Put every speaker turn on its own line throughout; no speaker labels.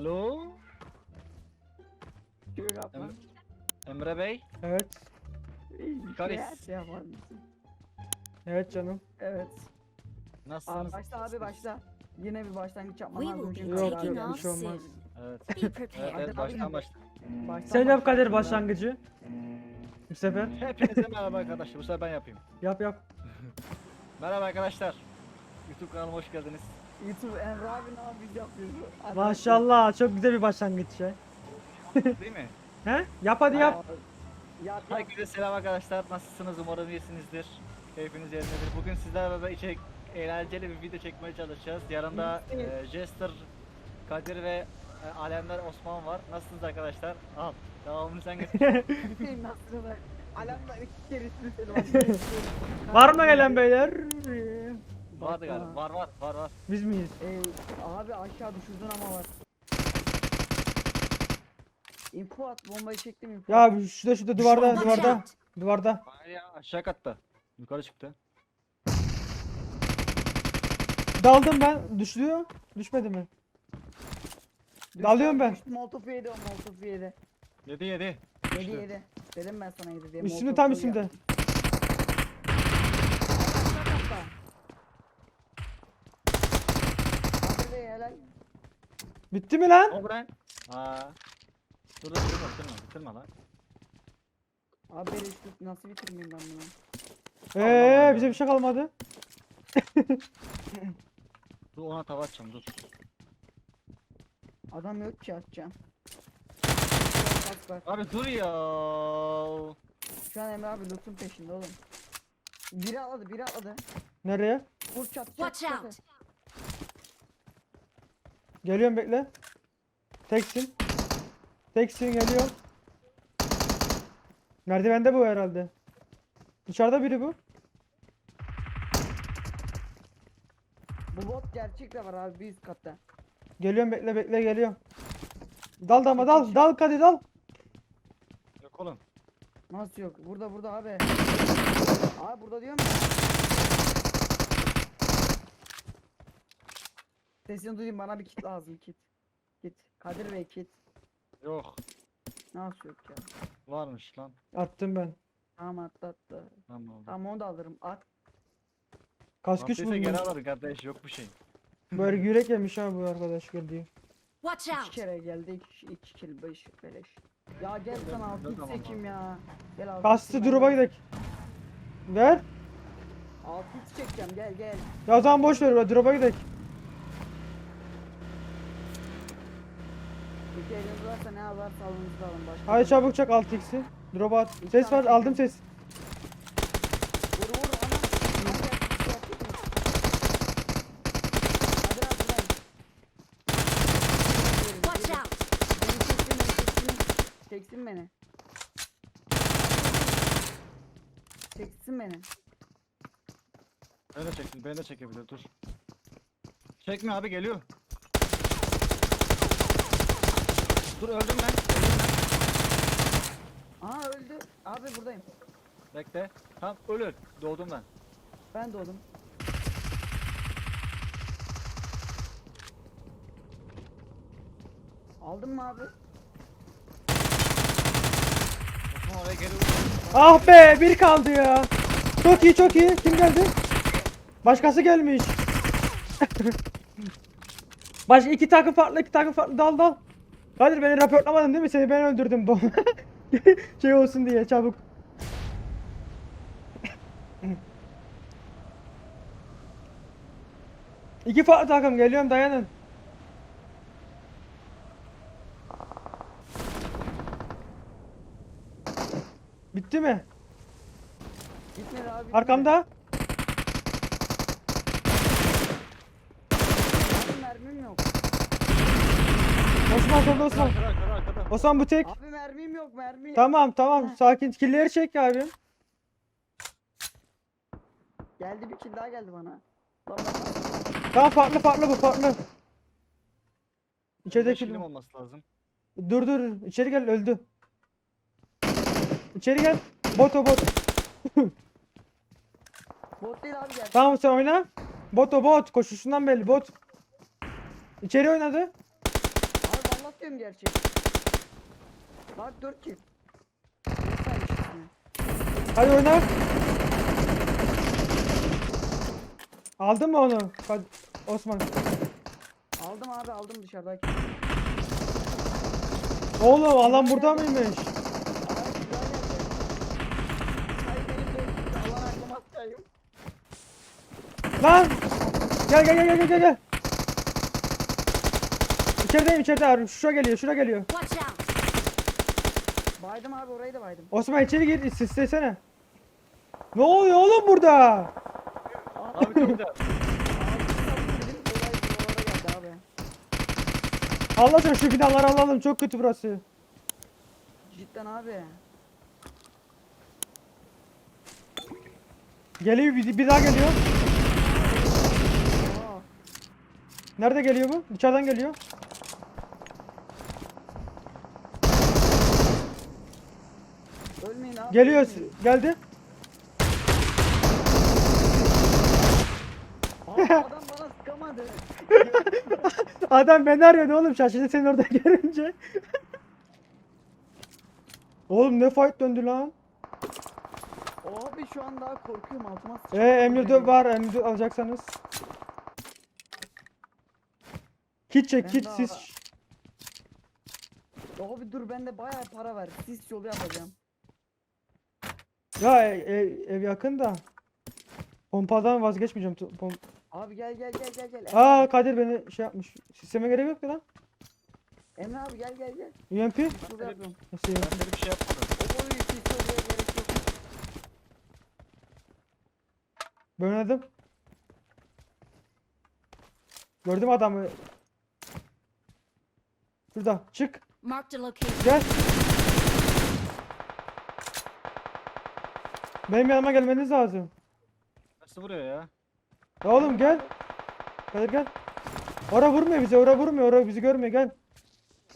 Alo?
Şöyle yapma.
Em- Emre Bey?
Evet.
Karis.
şey- şey yapar mısın?
Evet canım.
Evet. Abi
Nasılsınız?
başla abi başla. Yine bir başlangıç yapman
We
lazım.
will be
çünkü
Yok,
taking
bir
off
şey olmaz.
soon.
Evet.
Be
Evet,
prepared.
evet baştan başla.
Baştan
Sen yap. Kadir başlangıcı. Bu sefer.
Hepinize merhaba arkadaşlar. Bu sefer ben yapayım.
Yap yap.
Merhaba arkadaşlar. YouTube kanalıma hoş geldiniz.
YouTube Emre abi ne yapıyor yapıyor. Hadi
Maşallah çok güzel bir başlangıç ya.
Değil mi?
He? Yap hadi yap.
Yap yap.
Herkese selam arkadaşlar. Nasılsınız? Umarım iyisinizdir. Keyfiniz yerindedir. Bugün sizlerle beraber içerik eğlenceli bir video çekmeye çalışacağız. Yanımda e, Jester, Kadir ve e, Alemler Osman var. Nasılsınız arkadaşlar? Al. Devamını sen getir.
Nasıl da? Alemden iki kere söyledim.
Var mı gelen beyler?
Vardı galiba. Var var var var.
Biz miyiz?
Ey, abi aşağı düşürdün ama var. Info at bombayı çektim info.
Ya
at.
bir şurada şurada duvarda duvarda. Duvarda.
Hayır ya aşağı katta. Yukarı çıktı.
Daldım ben. Düşüyor. Düşmedi mi?
Düştü
dalıyorum
abi,
ben.
düştü, Molotof yedi o molotof yedi.
Yedi yedi.
Yedi
Düştü.
yedi. Dedim ben sana yedi diye.
Üstünde tam
koy
üstünde.
yaptım. Aşağı katta. Abi Bey helal.
Bitti mi lan?
O bre. Aa. Dur dur bitirme bitirme bitirme lan.
Abi beni işte nasıl bitirmeyeyim ben bunu?
Eee bize bir şey kalmadı.
Dur ona tava atacağım dur.
Adam yok ki atacağım. Kask var.
Abi dur ya.
Şu an Emre abi loot'un peşinde oğlum. Biri atladı, biri atladı.
Nereye?
Vur çat çat
Watch
çat.
out.
Geliyorum bekle. Teksin. Teksin geliyor. Merdivende bu herhalde. Dışarıda biri bu.
Bu bot gerçek de var abi bir üst katta.
Geliyorum bekle bekle geliyorum. Dal dama dal dal hadi dal.
Yok oğlum.
Nasıl yok? Burada burada abi. Abi burada diyorum ya. Sesini duyayım bana bir kit lazım kit. Kit. Kadir Bey kit.
Yok.
Nasıl yok ya?
Varmış lan.
Attım ben.
Tamam atla atla.
Tamam.
Tamam onu da alırım. At.
Kask güç
Attıysa geri
bulmuş.
alır kardeş yok bir şey.
Böyle yürek yemiş ha bu arkadaş geldi.
Watch
İki
out.
kere geldi. iki, iki kill beş beleş. Ya gel sana altı
tamam,
çekeyim ya. Gel altı
Kastı
de.
gidelim. Ver.
Altı x çekeceğim gel gel.
Ya o zaman boş ver drop'a gidelim.
Eliniz varsa ne varsa alınızı alın. Başka
Hadi çabuk çak 6x'i. Drop'a at. Ses var aldım ses.
Vur vur ana. Hadi. Hadi.
Watch out.
Beni çeksin beni çeksin. Çeksin beni. Çeksin beni.
De çeksin beni de çekebilir dur. Çekme abi geliyor. Dur öldüm ben. Öldüm
Aa öldü. Abi buradayım.
ben. Bekle. Tamam ölür. Doğdum ben.
Ben doğdum. Aldın mı abi?
Osman oraya geri vur.
Ah be bir kaldı ya. Çok iyi çok iyi. Kim geldi? Başkası gelmiş. Başka iki takım farklı iki takım farklı dal dal. Kadir beni raporlamadın değil mi? Seni ben öldürdüm. Bom- şey olsun diye çabuk. İki farklı takım geliyorum dayanın. Bitti mi?
Gitmedi abi.
Arkamda.
Abi mermim yok.
Osman solda Osman.
Arkada arkada arkada.
Osman bu tek.
Abi mermim yok mermi.
Tamam tamam sakin killeri çek abi.
Geldi bir kill daha geldi bana. Bak.
Tamam farklı farklı bu farklı. İçeride kill.
kilim olması lazım.
Dur dur içeri gel öldü. İçeri gel. Bot o bot.
Bot değil abi geldi.
Tamam sen oyna. Bot o bot. Koşuşundan belli bot. İçeri oynadı.
Atıyorum gerçi. Bak 4 kill.
Hadi oyna. Aldın mı onu? Hadi Osman.
Aldım abi aldım dışarıdaki.
Oğlum alan burada mıymış?
Benim de Allah aklıma.
Lan! Gel gel gel gel gel gel. İçerideyim içeride abi. Şura geliyor şura geliyor.
Watch out!
Baydım abi orayı da baydım.
Osman içeri gir sislesene. Ne oluyor oğlum burada?
Abi çok
abi.
Allah aşkına şu binaları alalım çok kötü burası.
Cidden abi.
Geliyor bir, bir daha geliyor. Nerede geliyor bu? Dışarıdan geliyor.
ölmeyin abi.
Geliyor geldi.
Adam bana sıkamadı.
Adam beni arıyordu oğlum şaşırdı seni orada görünce. oğlum ne fight döndü lan.
Abi şu an daha korkuyorum altıma
Ee
sıçradım.
M24 var M24 alacaksanız. Kit çek
Ben
kit
de
siz.
Abi dur bende bayağı para var. Sis yolu yapacağım.
Ya e- e- ev yakın da. Pompadan vazgeçmeyeceğim. tu- Pom
Abi gel gel gel gel gel.
Aa Kadir beni şey yapmış. Sisteme gerek yok ki lan.
Emre abi gel gel gel.
UMP.
Şurada yapıyorum.
Nasıl
Ben
UMP?
böyle bir şey yapmadım.
Oy sis yoluya gerek yok.
Ben oynadım. Gördüm adamı. Şurada çık.
Marked a location.
Gel. Benim yanıma gelmeniz lazım.
Nasıl vuruyor ya?
Ya oğlum gel. Kadir gel. Ora vurmuyor bize, ora vurmuyor, ora bizi görmüyor gel.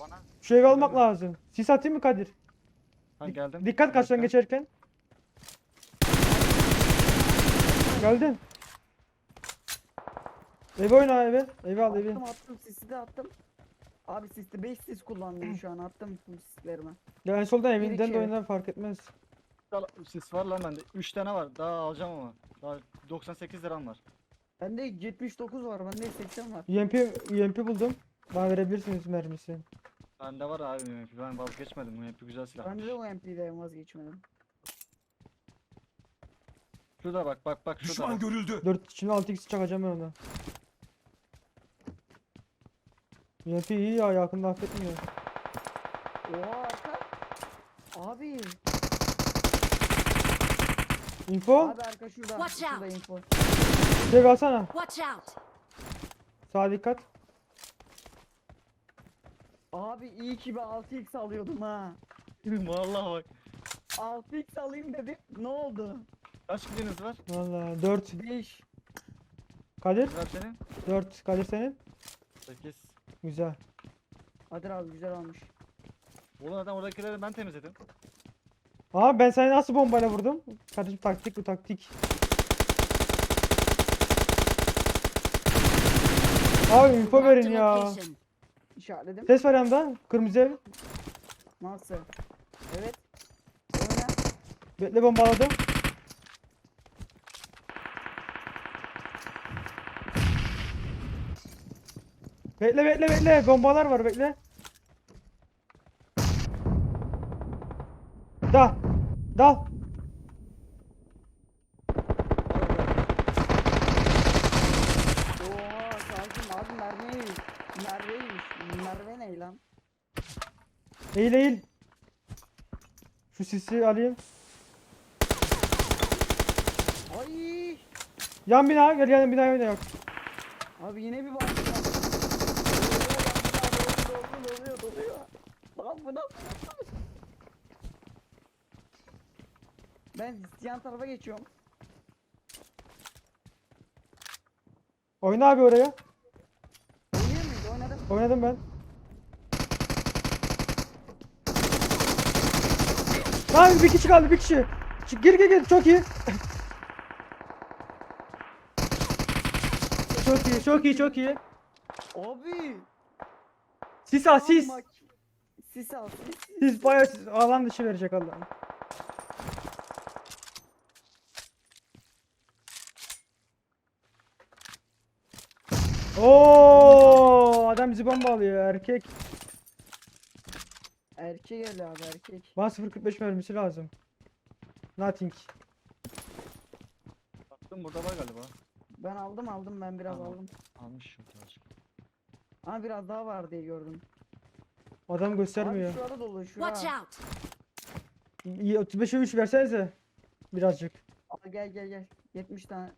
Bana.
Şu evi almak lazım. Sis atayım mı Kadir?
Ha geldim.
Dikkat karşıdan
Dakika.
geçerken. Geldin. Evi oyna eve. Evi al evi.
Attım attım sisi de attım. Abi sisli 5 sis kullandım şu an attım tüm sislerimi.
Ya en soldan evinden
iki
de oyna fark etmez.
Al- Sis var lan bende. 3 tane var. Daha alacağım ama. Daha 98 liram var.
Bende 79 var bende 80 var.
UMP, UMP buldum. Bana verebilirsiniz mermisi.
Bende var abi UMP. Ben vazgeçmedim. UMP güzel silah.
Bende de o MP'den vazgeçmedim.
Şurada bak bak bak şurada.
Düşman
bak.
görüldü.
4 şimdi 6x çakacağım ben ona. UMP iyi ya yakında affetmiyor.
Oha arka. Abi.
Info.
Abi arka şurada.
Watch
Şurada
out.
info.
Şey alsana.
Watch out!
Sağa dikkat.
Abi iyi ki ben 6x alıyordum ha.
Vallahi bak.
6x alayım dedim. Ne oldu?
Kaç kiliniz var?
Valla 4.
5.
Kadir.
Var senin?
4. Kadir senin.
8.
Güzel.
Kadir abi güzel almış.
Oğlum zaten oradakileri ben temizledim.
Aa ben seni nasıl bombayla vurdum? Kardeşim taktik bu taktik. Abi info verin ya.
İşaretledim.
Ses var yanımda. Kırmızı ev.
Nasıl? Evet. Oyna.
Bekle bombaladım. Bekle bekle bekle. Bombalar var bekle. Dal. Dal.
Oha sakin abi mermiymiş. Merveymiş. Merve ne lan?
Eğil eğil. Şu sisi alayım.
Ay.
Yan bina gel yan bina oyna yok.
Abi yine bir bak. Lan bu nasıl? Ben yan tarafa geçiyorum.
Oyna abi oraya.
Oynuyor muydu? Oynadım.
Oynadım ben. Lan bir kişi kaldı bir kişi. Çık, gir gir gir çok iyi. çok iyi çok iyi çok iyi.
Abi.
Sis al sis.
Sis al sis.
Sis bayağı sis. Alan dışı verecek Allah'ım. Oo, adam bizi bomba alıyor erkek.
Erkek gel abi erkek.
Bana 0.45 mermisi lazım. Nothing.
Baktım burada var galiba.
Ben aldım aldım ben biraz
Tamam.
aldım.
Almışım birazcık.
Ama biraz daha var diye gördüm.
Adam göstermiyor.
Abi şurada dolu şura.
Watch out!
İyi 35'e 3 versenize. Birazcık.
Al gel gel gel. 70 tane.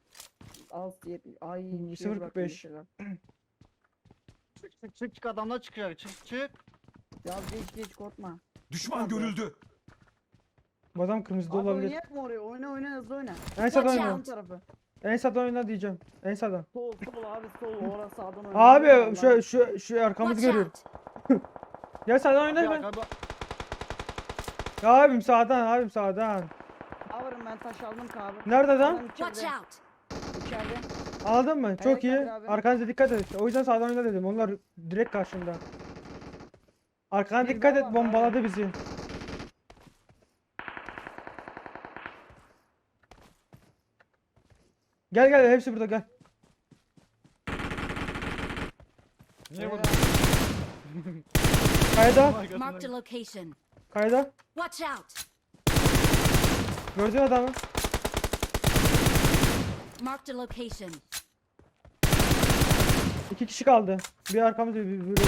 Al 70. Ay.
Hmm,
şuraya
0.45.
bıraktım mesela.
Çık çık çık çık adamlar çıkıyor çık çık.
Ya geç geç korkma.
Düşman görüldü.
Bu adam kırmızıda
Abi
olabilir.
oynayak mı oraya? Oyna oyna hızlı oyna.
En sağdan
Watch
oyna.
Yan tarafı.
En sağdan oyna diyeceğim. En sağdan.
Sol sol abi sol. Orası sağdan oyna.
Abi şu şu şu arkamızı
Watch
görüyorum.
out!
Ya sağdan oyna
Bir
ben.
arka-
Ya abim sağdan abim sağdan.
Kavrım ben taş aldım kavur.
Nerede? Adam
Watch out!
İçeride.
Anladın mı? Çok
Evet,
iyi.
Kadir abi.
Arkanıza dikkat et. O yüzden sağdan oyna dedim. Onlar direkt karşında. Arkana
Bir
dikkat et
var,
bombaladı bizi. Gel gel hepsi burada gel.
Niye
Beyler,
vurdun?
Kayada.
Marked a location.
Kayada.
Watch out!
Gördün adamı.
Marked a location.
İki kişi kaldı. Bir arkamızda bir, bir, bir-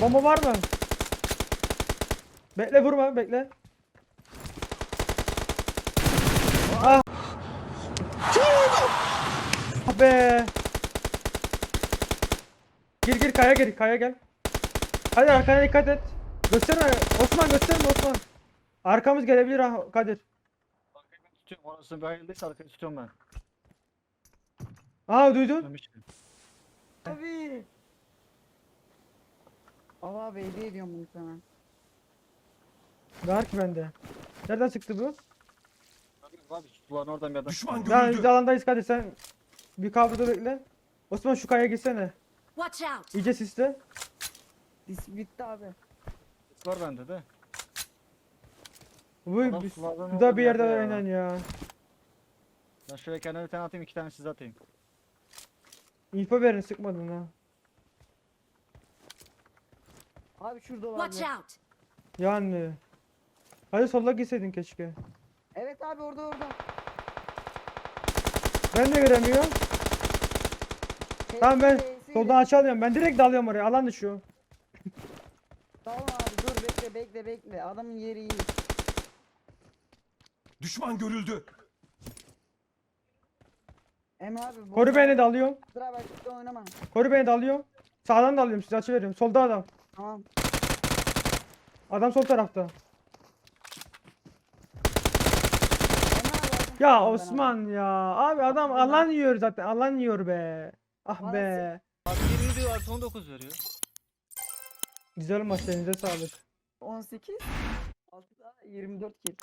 Bomba var mı? Bekle vurma bekle. Ah. Ah be. Gir gir kaya gir kaya gel. Hadi arkana dikkat et. Gösterme Osman gösterme Osman. Arkamız gelebilir ha Kadir.
Arkayı ben tutuyorum orası bayıldıysa arkayı tutuyorum ben.
Aa duydun?
Abi. Al abi hediye ediyorum bunu sana.
Var ki bende. Nereden çıktı bu?
Abi suların oradan bir adam.
Düşman
çıktı.
Ya biz
görüldü.
alandayız Kadir sen bir kavrada bekle. Osman şu kaya gitsene.
Watch out!
İyice sisle.
Dis bitti abi.
Var bende de.
Bu
Adam
biz,
sulardan
burada
olduğu
bir yerde
ya.
aynen ya.
Ben şöyle kendime bir tane atayım iki tane size atayım.
İnfo verin sıkmadın ha.
Abi şurada
Watch
olabilir.
out!
Yani. Hadi solla gitseydin keşke.
Evet abi orada orada.
Ben de göremiyorum. Tamam ben soldan aşağı alıyorum. Ben direkt dalıyorum oraya. Alan dışı.
Tamam abi dur bekle bekle bekle. Adamın yeri iyi.
Düşman görüldü.
Emre abi. bu
Koru beni de alıyorum.
Sıra başlıkta oynama.
Koru beni de alıyorum. Sağdan da alıyorum size açı veriyorum. Solda adam.
Tamam.
Adam sol tarafta.
Emre abi,
Ya
aldım.
Osman ya. Abi adam alan yiyor zaten. Alan yiyor be. Ah be.
Abi 20 diyor artı 19 veriyor.
Güzel maç elinize sağlık.
18. 6 daha 24 kill.